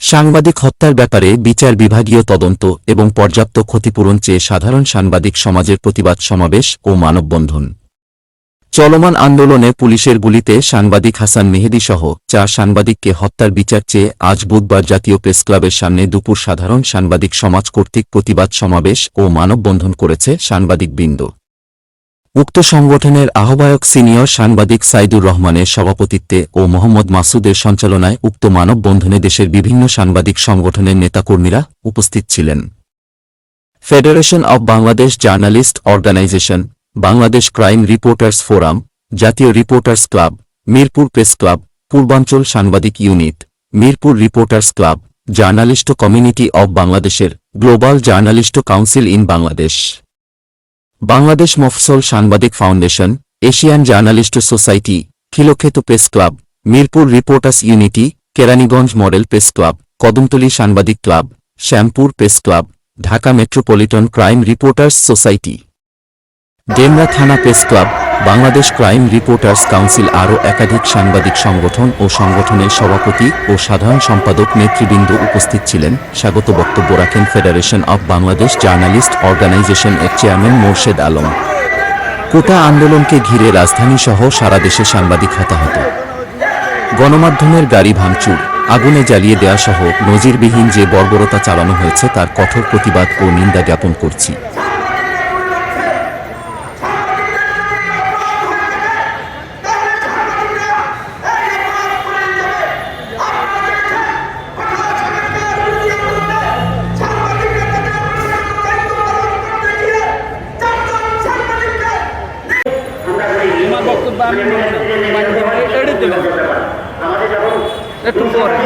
সাংবাদিক হত্যার ব্যাপারে বিচার বিভাগীয় তদন্ত এবং পর্যাপ্ত ক্ষতিপূরণ চেয়ে সাধারণ সাংবাদিক সমাজের প্রতিবাদ সমাবেশ ও মানববন্ধন। চলমান আন্দোলনে পুলিশের গুলিতে সাংবাদিক হাসান মেহেদি সহ চার সাংবাদিককে হত্যার বিচার চেয়ে আজ বুধবার জাতীয় প্রেসক্লাবের সামনে দুপুর সাধারণ সাংবাদিক সমাজ কর্তৃক প্রতিবাদ সমাবেশ ও মানববন্ধন করেছে সাংবাদিকবৃন্দ। উক্ত সংগঠনের আহ্বায়ক সিনিয়র সাংবাদিক সাইদুর রহমানের সভাপতিত্বে ও মোহাম্মদ মাসুদের সঞ্চালনায় উক্ত মানববন্ধনে দেশের বিভিন্ন সাংবাদিক সংগঠনের নেতাকর্মীরা উপস্থিত ছিলেন। Federation of Bangladesh journalist organisation, Bangladesh crime reporters forum, জাতীয় reporters club, Mirpur press club, পূর্বাঞ্চল সাংবাদিক unit, Mirpur reporters club, journalist community of বাংলাদেশের, global journalist council in Bangladesh. Bangladesh মফসল সাংবাদিক foundation, Asian journalist society, Khilkhet press club, Mirpur reporters unity, Keraniganj model press club, Kadamtali সাংবাদিক club, Shyampur press club, Dhaka metropolitan crime reporters society. Demra থানা press club Bangladesh crime reporters council আরও একাধিক সাংবাদিক সংগঠন ও সংগঠনের সভাপতি ও সাধারণ সম্পাদক নেতৃবৃন্দ উপস্থিত ছিলেন। স্বাগত বক্তব্য রাখেন federation of Bangladesh journalist organisation এর চেয়ারম্যান মোর্শেদ আলম। কোটা আন্দোলনকে ঘিরে রাজধানী সহ সারা দেশে সাংবাদিক হতাহত। গণমাধ্যমের গাড়ি ভাঙচুর, আগুনে জ্বালিয়ে দেওয়া সহ নজিরবিহীন যে বর্বরতা চালানো হয়েছে তার কঠোর প্রতিবাদ ও নিন্দা জ্ঞাপন করছি। বক্তব্য আমি এড়িয়ে দিলেন একটু পরে।